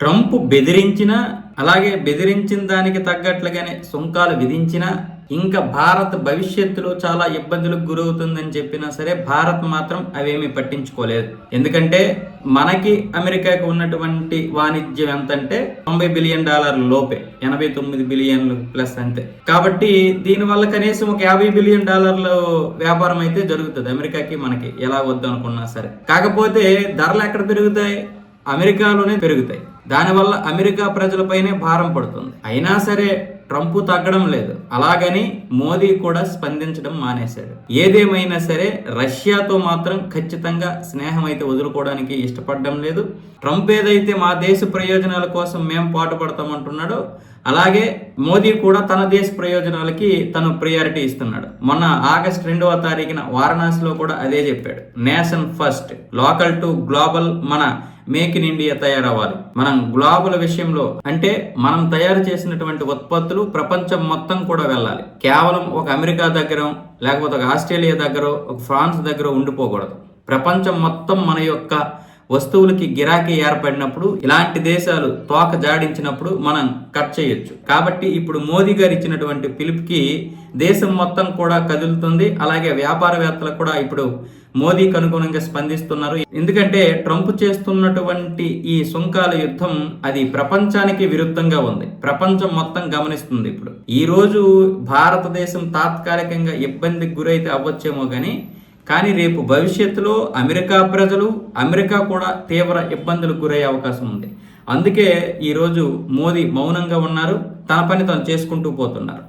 Trump బెదిరించిన అలాగే బెదిరించిన దానికి తగ్గట్లుగానే సుంకాలు విధించిన ఇంకా భారత్ భవిష్యత్తులో చాలా ఇబ్బందులకు గురవుతుందని చెప్పినా సరే భారత్ మాత్రం అవేమీ పట్టించుకోలేదు. ఎందుకంటే మనకి అమెరికాకి ఉన్నటువంటి వాణిజ్యం ఎంత అంటే తొంభై బిలియన్ డాలర్ల లోపే ఎనభై తొమ్మిది బిలియన్లు ప్లస్ అంతే. కాబట్టి దీనివల్ల కనీసం ఒక యాభై బిలియన్ డాలర్ల వ్యాపారం అయితే జరుగుతుంది అమెరికాకి మనకి ఎలా వద్దు అనుకున్నా సరే. కాకపోతే ధరలు ఎక్కడ పెరుగుతాయి? అమెరికాలోనే పెరుగుతాయి. దానివల్ల అమెరికా ప్రజలపైనే భారం పడుతుంది. అయినా సరే ట్రంప్ తగ్గడం లేదు. అలాగని మోదీ కూడా స్పందించడం మానేశాడు. ఏదేమైనా సరే రష్యాతో మాత్రం ఖచ్చితంగా స్నేహం అయితే వదులుకోవడానికి ఇష్టపడడం లేదు. ట్రంప్ ఏదైతే మా దేశ ప్రయోజనాల కోసం మేము పాటుపడతామంటున్నాడో అలాగే మోదీ కూడా తన దేశ ప్రయోజనాలకి తను ప్రియారిటీ ఇస్తున్నాడు. మొన్న ఆగస్ట్ రెండవ తారీఖున వారణాసిలో కూడా అదే చెప్పాడు. Nation first local to global మన మేక్ ఇన్ ఇండియా తయారవ్వాలి. మనం గులాబుల విషయంలో అంటే మనం తయారు చేసినటువంటి ఉత్పత్తులు ప్రపంచం మొత్తం కూడా వెళ్ళాలి. కేవలం ఒక అమెరికా దగ్గర లేకపోతే ఒక ఆస్ట్రేలియా దగ్గర ఒక ఫ్రాన్స్ దగ్గర ఉండిపోకూడదు. ప్రపంచం మొత్తం మన యొక్క వస్తువులకి గిరాకీ ఏర్పడినప్పుడు ఇలాంటి దేశాలు తోక జాడించినప్పుడు మనం కట్ చేయొచ్చు. కాబట్టి ఇప్పుడు మోదీ గారు ఇచ్చినటువంటి పిలుపుకి దేశం మొత్తం కూడా కదులుతుంది. అలాగే వ్యాపారవేత్తలు కూడా ఇప్పుడు మోదీకి అనుగుణంగా స్పందిస్తున్నారు. ఎందుకంటే ట్రంప్ చేస్తున్నటువంటి ఈ సుంకాల యుద్ధం అది ప్రపంచానికి విరుద్ధంగా ఉంది. ప్రపంచం మొత్తం గమనిస్తుంది ఇప్పుడు. ఈ రోజు భారతదేశం తాత్కాలికంగా ఇబ్బందికి గురైతే అవ్వచ్చేమో కానీ కానీ రేపు భవిష్యత్తులో అమెరికా ప్రజలు అమెరికా కూడా తీవ్ర ఇబ్బందులకు గురయ్యే అవకాశం ఉంది. అందుకే ఈరోజు మోదీ మౌనంగా ఉన్నారు. తన పని తను చేసుకుంటూ పోతున్నారు.